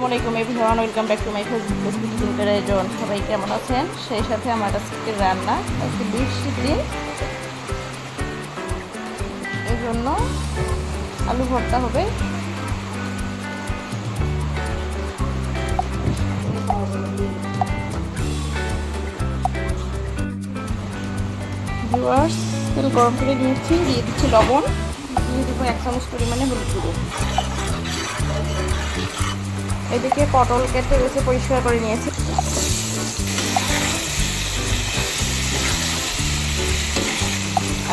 আসসালামু আলাইকুম everyone, welcome back to my Facebook গ্রুপের সবাই কেমন আছেন? সেই সাথে আমার আজকে রান্না, আজকে বৃষ্টির দিন। এই জন্য আলু ভর্তা হবে। গরম করে নিয়েছি, দিয়ে দিচ্ছি লবণ। দিয়ে দেবো এক চামচ পরিমাণে হলুদ গুঁড়ো। এদিকে পটল কেটে বেছে পরিষ্কার করে নিয়েছি।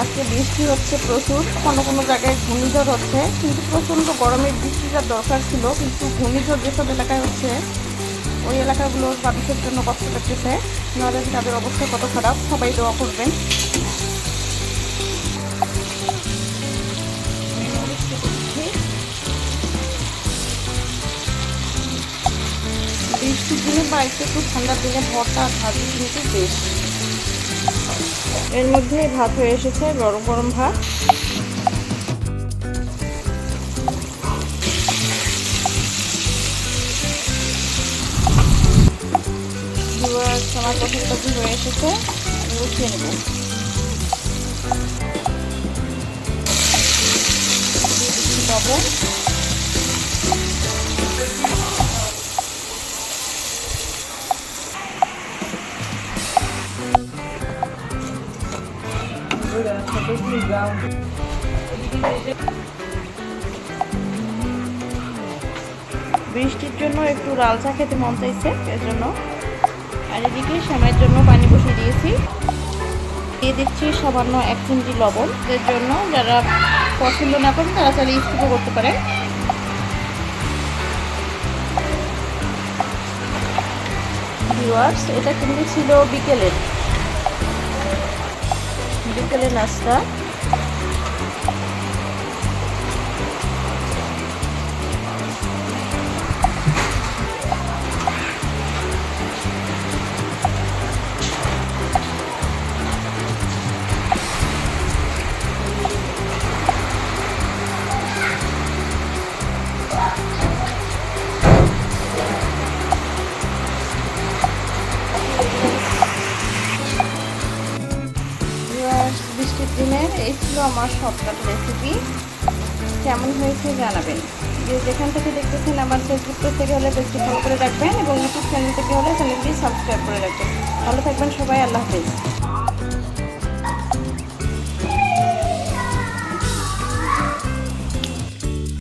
আজকে বৃষ্টি হচ্ছে প্রচুর, কোনো কোনো জায়গায় ঘূর্ণিঝড় হচ্ছে, কিন্তু প্রচণ্ড গরমের বৃষ্টিটার দরকার ছিল, কিন্তু ঘূর্ণিঝড় যেসব এলাকায় হচ্ছে, ওই এলাকাগুলোর মানুষের জন্য কষ্ট লাগতেছে। নাহলে তাদের অবস্থা কত খারাপ, সবাই দোয়া করবেন। দিনে বা একটু একটু ঠান্ডার দিনে ভরটা ভাজি কিন্তু বেশ। এর মধ্যে ভাত হয়ে এসেছে গরম গরম ভাত। আমার পাখি হয়ে এসেছে উঠিয়ে বৃষ্টির জন্য একটু লাল চা খেতে মন চাইছে এর জন্য আর এদিকে শ্যামের জন্য পানি বসিয়ে দিয়েছি। দিয়ে দিচ্ছি সামান্য এক চিমটি লবণ। এর জন্য যারা পছন্দ না করেন, তারা চাইলে স্কিপও করতে পারে এটা কিন্তু ছিল বিকেলের বিকেলের নাস্তা। দিনের, এই ছিল আমার শর্টকাট রেসিপি কেমন হয়েছে জানাবেন। যে যেখান থেকে দেখতেছেন আমার ফেসবুক পেজ থেকে হলে পেজটি ফলো করে রাখবেন এবং ইউটিউব চ্যানেল থেকে হলে চ্যানেলটি সাবস্ক্রাইব করে রাখবেন। ভালো থাকবেন সবাই, আল্লাহ হাফিজ।